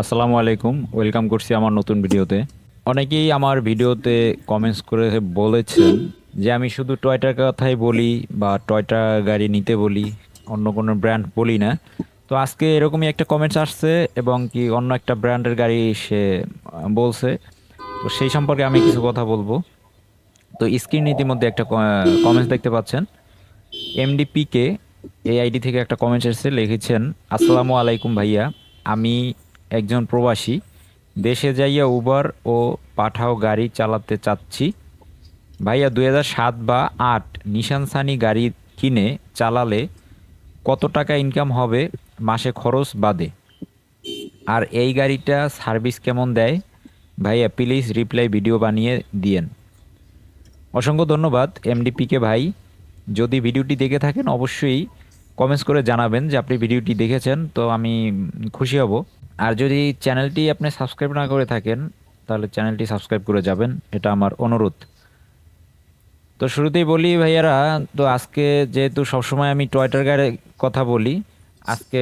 আসসালামু আলাইকুম, ওয়েলকাম করছি আমার নতুন ভিডিওতে। অনেকেই আমার ভিডিওতে কমেন্টস করে বলেছেন যে আমি শুধু টয়টার কথাই বলি বা টয়টা গাড়ি নিতে বলি, অন্য কোনো ব্র্যান্ড বলি না। তো আজকে এরকমই একটা কমেন্টস আসছে এবং কি অন্য একটা ব্র্যান্ডের গাড়ি সে বলছে। তো সেই সম্পর্কে আমি কিছু কথা বলব। তো স্ক্রিন ইতিমধ্যে একটা কমেন্টস দেখতে পাচ্ছেন। এমডিপিকে এই আইডি থেকে একটা কমেন্টস এসেছে, লিখেছেন, আসসালামু আলাইকুম ভাইয়া। আমি একজন প্রবাসী, দেশে যাইয়া উবার ও পাঠাও গাড়ি চালাতে চাচ্ছি। ভাইয়া দুই সাত বা আট নিশান সানি গাড়ি কিনে চালালে কত টাকা ইনকাম হবে, মাসে খরচ বাদে? আর এই গাড়িটা সার্ভিস কেমন দেয়? ভাইয়া প্লিজ রিপ্লাই ভিডিও বানিয়ে দিয়েন। অসংখ্য ধন্যবাদ এমডিপিকে ভাই। যদি ভিডিওটি দেখে থাকেন, অবশ্যই কমেন্টস করে জানাবেন যে আপনি ভিডিওটি দেখেছেন, তো আমি খুশি হব। আর যদি চ্যানেলটি আপনি সাবস্ক্রাইব না করে থাকেন, তাহলে চ্যানেলটি সাবস্ক্রাইব করে যাবেন। এটা আমার অনুরোধ। তো শুরুতেই বলি ভাইয়ারা, তো আজকে যেহেতু সবসময় আমি টয়টার গাড়ির কথা বলি, আজকে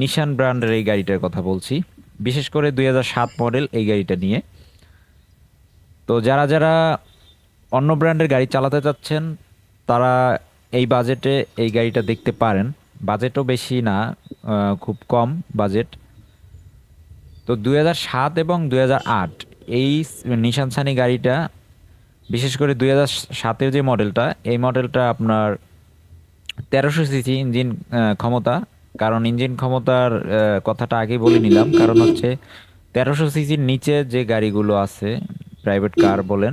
নিশান ব্র্যান্ডের এই গাড়িটার কথা বলছি। বিশেষ করে দুই মডেল এই গাড়িটা নিয়ে। তো যারা যারা অন্য ব্র্যান্ডের গাড়ি চালাতে চাচ্ছেন, তারা এই বাজেটে এই গাড়িটা দেখতে পারেন। বাজেটও বেশি না খুব কম বাজেট। তো দুই সাত এবং দুই আট এই নিশান সানি গাড়িটা, বিশেষ করে দুই হাজার সাতের যে মডেলটা, এই মডেলটা আপনার তেরোশো সিসি ইঞ্জিন ক্ষমতা। কারণ ইঞ্জিন ক্ষমতার কথাটা আগেই বলে নিলাম। কারণ হচ্ছে তেরোশো সিসির নিচে যে গাড়িগুলো আছে প্রাইভেট কার বলেন,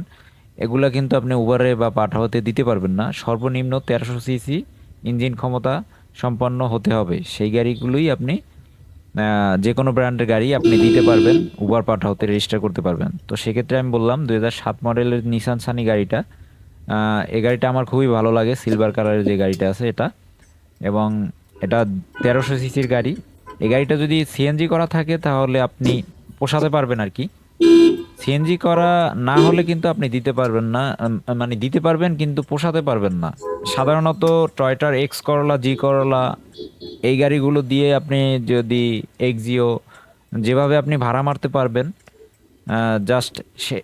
এগুলা কিন্তু আপনি উবারে বা পাঠাওতে দিতে পারবেন না। সর্বনিম্ন তেরোশো সিসি ইঞ্জিন ক্ষমতা সম্পন্ন হতে হবে। সেই গাড়িগুলোই আপনি যে কোনো ব্র্যান্ডের গাড়ি আপনি দিতে পারবেন উবার পাঠাওতে রেজিস্টার করতে পারবেন। তো সেক্ষেত্রে আমি বললাম, দুই সাত মডেলের নিসান সানি গাড়িটা এই গাড়িটা আমার খুবই ভালো লাগে সিলভার কালারের যে গাড়িটা আছে এটা। এবং এটা তেরোশো সিসির গাড়ি। এই গাড়িটা যদি সিএনজি করা থাকে, তাহলে আপনি পোষাতে পারবেন আর কি। সিএনজি করা না হলে কিন্তু আপনি দিতে পারবেন না মানে দিতে পারবেন কিন্তু পোষাতে পারবেন না। সাধারণত টয়টার এক্স করলা, জি করলা, এই গাড়িগুলো দিয়ে আপনি যদি এক্সিও যেভাবে আপনি ভাড়া মারতে পারবেন জাস্ট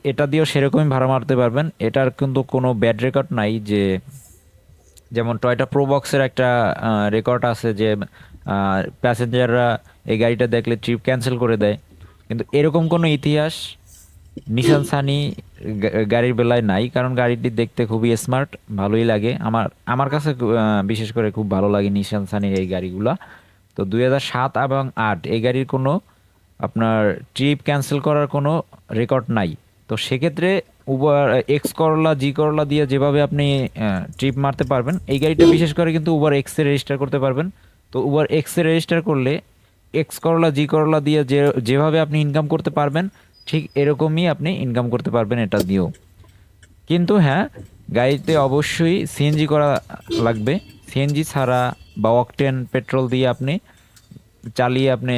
এটা দিয়েও সেরকমই ভাড়া মারতে পারবেন। এটার কিন্তু কোনো ব্যাড রেকর্ড নাই যে, যেমন টয়টা প্রো বক্সের একটা রেকর্ড আছে যে প্যাসেঞ্জাররা এই গাড়িটা দেখলে ট্রিপ ক্যান্সেল করে দেয়। কিন্তু এরকম কোনো ইতিহাস নিসান সানি গাড়ির বেলায় নাই, কারণ গাড়িটি দেখতে খুবই স্মার্ট ভালোই লাগে। আমার আমার কাছে বিশেষ করে খুব ভালো লাগে নিশান সানির এই গাড়িগুলা। তো দুই হাজার সাত এবং আট, এই গাড়ির কোনো আপনার ট্রিপ ক্যান্সেল করার কোনো রেকর্ড নাই। তো সেক্ষেত্রে উবার এক্স করলা জি করলা দিয়ে যেভাবে আপনি ট্রিপ মারতে পারবেন, এই গাড়িটা বিশেষ করে কিন্তু উবার এক্সে রেজিস্টার করতে পারবেন। তো উবার এক্সে রেজিস্টার করলে এক্স করলা জি করলা দিয়ে যে, যেভাবে আপনি ইনকাম করতে পারবেন ঠিক এরকমই আপনি ইনকাম করতে পারবেন এটা দিয়েও। কিন্তু হ্যাঁ গাড়িতে অবশ্যই সিএনজি করা লাগবে। সিএনজি ছাড়া বা অকটেন পেট্রোল দিয়ে আপনি চালিয়ে আপনি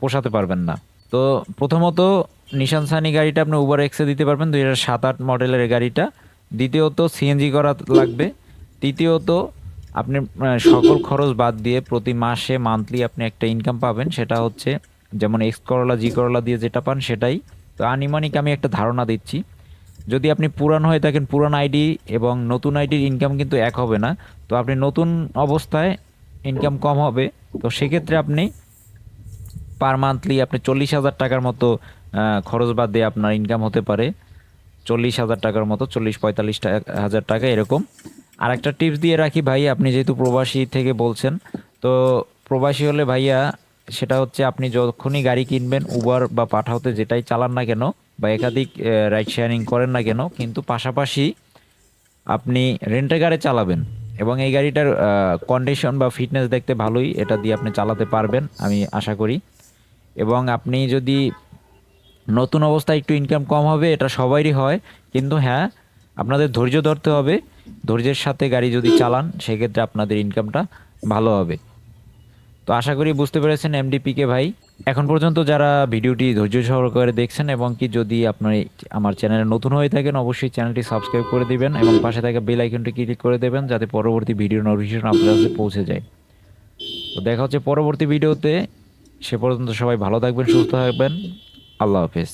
পোষাতে পারবেন না। তো প্রথমত নিশান সানি গাড়িটা আপনি উবার এক্সে দিতে পারবেন, দুই হাজার সাত আট মডেলের গাড়িটা। দ্বিতীয়ত সিএনজি করা লাগবে। তৃতীয়ত আপনি সকল খরচ বাদ দিয়ে প্রতি মাসে মান্থলি আপনি একটা ইনকাম পাবেন। সেটা হচ্ছে যেমন এক্স করলা জি করলা দিয়ে যেটা পান সেটাই। তো আনুমানিক আমি একটা ধারণা দিচ্ছি। যদি আপনি পুরান হয়ে থাকেন, পুরান আইডি এবং নতুন আইডির ইনকাম কিন্তু এক হবে না, তো আপনি নতুন অবস্থায় ইনকাম কম হবে, তো সেক্ষেত্রে আপনি পার মান্থলি আপনি চল্লিশ হাজার টাকার মতো খরচ বাদ দিয়ে আপনার ইনকাম হতে পারে। চল্লিশ হাজার টাকার মতো, চল্লিশ পঁয়তাল্লিশ হাজার টাকা এরকম। আর একটা টিপস দিয়ে রাখি ভাই আপনি যেহেতু প্রবাসী থেকে বলছেন, তো প্রবাসী হলে ভাইয়া সেটা হচ্ছে আপনি যখনই গাড়ি কিনবেন উবার বা পাঠাওতে যেটাই চালান না কেন বা একাধিক রাইড শেয়ারিং করেন না কেন, কিন্তু পাশাপাশি আপনি রেন্টের গাড়ি চালাবেন এবং এই গাড়িটার কন্ডিশন বা ফিটনেস দেখতে ভালোই, এটা দিয়ে আপনি চালাতে পারবেন, আমি আশা করি। এবং আপনি যদি নতুন অবস্থায় একটু ইনকাম কম হবে, এটা সবারই হয়, কিন্তু হ্যাঁ আপনাদের ধৈর্য ধরতে হবে। ধৈর্যের সাথে গাড়ি যদি চালান, সেক্ষেত্রে আপনাদের ইনকামটা ভালো হবে। তো আশা করি বুঝতে পেরেছেন এমডিপিকে ভাই। এখন পর্যন্ত যারা ভিডিওটি ধৈর্য সহকারে দেখছেন এবং কি যদি আপনার আমার চ্যানেলে নতুন হয়ে থাকেন, অবশ্যই চ্যানেলটি সাবস্ক্রাইব করে দিবেন এবং পাশে থাকা বেল আইকনটি ক্লিক করে দেবেন যাতে পরবর্তী ভিডিও নোটিফিকেশন আপনার কাছে পৌঁছে যায়। তো দেখা হচ্ছে পরবর্তী ভিডিওতে। সে পর্যন্ত সবাই ভালো থাকবেন, সুস্থ থাকবেন। আল্লাহ হাফেজ।